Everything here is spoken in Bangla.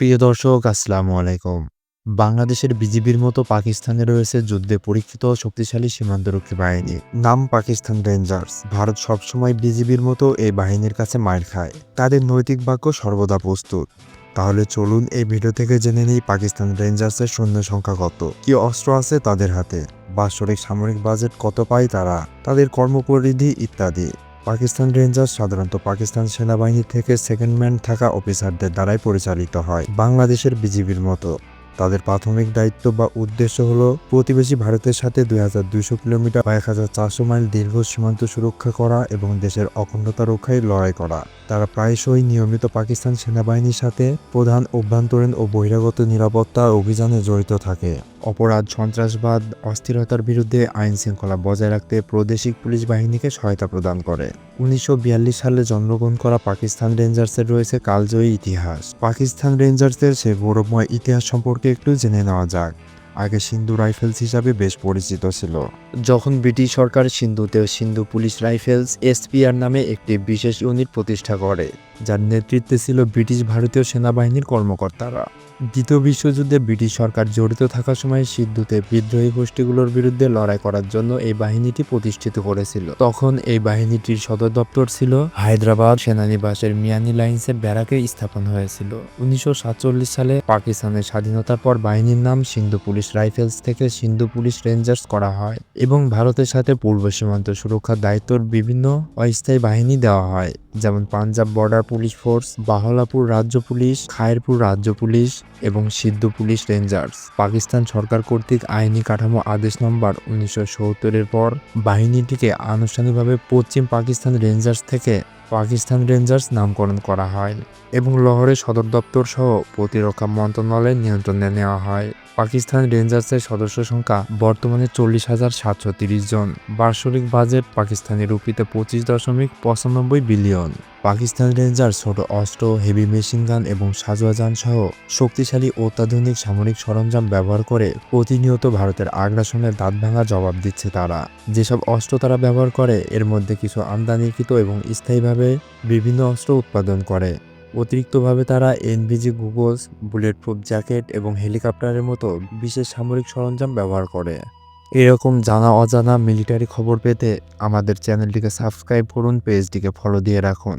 প্রিয় দর্শক, আসসালামু আলাইকুম। বাংলাদেশের বিজিবির মতো পাকিস্তানে রয়েছে যুদ্ধে পরীক্ষিত শক্তিশালী সীমান্তরক্ষী বাহিনী। নাম পাকিস্তান রেঞ্জার্স ভারত সবসময় বিজিবির মতো এই বাহিনীর কাছে মার খায়। তাদের নৈতিক বাক্য সর্বদা প্রস্তুত। তাহলে চলুন এই ভিডিও থেকে জেনে নিই পাকিস্তান রেঞ্জার্সের সৈন্য সংখ্যা কত। কি অস্ত্র আছে তাদের হাতে? বাৎসরিক সামরিক বাজেট কত পায় তারা? তাদের কর্মপরিধি ইত্যাদি। পাকিস্তান রেঞ্জার্স সাধারণত পাকিস্তান সেনাবাহিনী থেকে সেকেন্ড ম্যান থাকা অফিসারদের দ্বারাই পরিচালিত হয় বাংলাদেশের বিজিবির মতো। তাদের প্রাথমিক দায়িত্ব বা উদ্দেশ্য হলো প্রতিবেশী ভারতের সাথে দুই হাজার দুইশো কিলোমিটার বা এক হাজার চারশো মাইল দীর্ঘ সীমান্ত সুরক্ষা করা এবং দেশের অখণ্ডতা রক্ষায় লড়াই করা। তারা প্রায়শই নিয়মিত পাকিস্তান সেনাবাহিনীর সাথে প্রধান অভ্যন্তরীণ ও বহিরাগত নিরাপত্তা অভিযানে জড়িত থাকে। অপরাধ, সন্ত্রাসবাদ, অস্থিরতার বিরুদ্ধে আইন শৃঙ্খলা বজায় রাখতে প্রাদেশিক পুলিশ বাহিনীকে সহায়তা প্রদান করে। উনিশশো বিয়াল্লিশ সালে জন্মগ্রহণ করা পাকিস্তান রেঞ্জার্সের রয়েছে কালজয়ী ইতিহাস। পাকিস্তান রেঞ্জার্সের সে গৌরবময় ইতিহাস সম্পর্কে একটু জেনে নেওয়া যাক। আগে সিন্ধু রাইফেলস হিসাবে বেশ পরিচিত ছিল। যখন ব্রিটিশ সরকার সিন্ধুতে সিন্ধু পুলিশ রাইফেলস, এসপিআর নামে একটি বিশেষ ইউনিট প্রতিষ্ঠা করে, যার নেতৃত্বে ছিল ব্রিটিশ ভারতীয় সেনাবাহিনীর কর্মকর্তারা। দ্বিতীয় বিশ্বযুদ্ধে ব্রিটিশ সরকার জড়িত থাকার সময় সিদ্ধুতে বিদ্রোহী গোষ্ঠীগুলোর বিরুদ্ধে লড়াই করার জন্য এই বাহিনীটি প্রতিষ্ঠিত করেছিল। তখন এই বাহিনীটির সদর দপ্তর ছিল হায়দ্রাবাদ, সেনানিবাসের মিয়ানি লাইন্সের ব্যারাকে স্থাপন হয়েছিল। উনিশশো সাতচল্লিশ সালে পাকিস্তানের স্বাধীনতার পর বাহিনীর নাম সিন্ধু পুলিশ রাইফেলস থেকে সিন্ধু পুলিশ রেঞ্জার্স করা হয় এবং ভারতের সাথে পূর্ব সীমান্ত সুরক্ষার দায়িত্বর বিভিন্ন অস্থায়ী বাহিনী দেওয়া হয়, যেমন Punjab border police force, Bahlapur রাজ্য পুলিশ খায়েরপুর রাজ্য পুলিশ এবং সিদ্ধু পুলিশ রেঞ্জার্স। পাকিস্তান সরকার কর্তৃক আইনি কাঠামো আদেশ নম্বর উনিশশো সত্তরের পর বাহিনীটিকে আনুষ্ঠানিকভাবে পশ্চিম পাকিস্তান রেঞ্জার্স থেকে পাকিস্তান রেঞ্জার্স নামকরণ করা হয় এবং লহরের সদর দপ্তর সহ প্রতিরক্ষা মন্ত্রণালয়ের নিয়ন্ত্রণে নেওয়া হয়। পাকিস্তান রেঞ্জার্সের সদস্য সংখ্যা বর্তমানে চল্লিশ হাজার সাতশো তিরিশ জন। বার্ষিক বাজেট পাকিস্তানি রুপিতে পঁচিশ দশমিক পঁচানব্বই বিলিয়ন। পাকিস্তান রেঞ্জার ছোট অস্ত্র, হেভি মেশিন গান এবং সাজোয়াজান সহ শক্তিশালী অত্যাধুনিক সামরিক সরঞ্জাম ব্যবহার করে প্রতিনিয়ত ভারতের আগ্রাসনের দাঁত ভাঙা জবাব দিচ্ছে তারা। যেসব অস্ত্র তারা ব্যবহার করে, এর মধ্যে কিছু আমদানিকৃত এবং স্থায়ীভাবে বিভিন্ন অস্ত্র উৎপাদন করে। অতিরিক্তভাবে তারা NVG goggles bulletproof jacket এবং হেলিকপ্টারের মতো বিশেষ সামরিক সরঞ্জাম ব্যবহার করে। এরকম জানা অজানা মিলিটারি খবর পেতে আমাদের চ্যানেলটিকে সাবস্ক্রাইব করুন পেজটিকে ফলো দিয়ে রাখুন।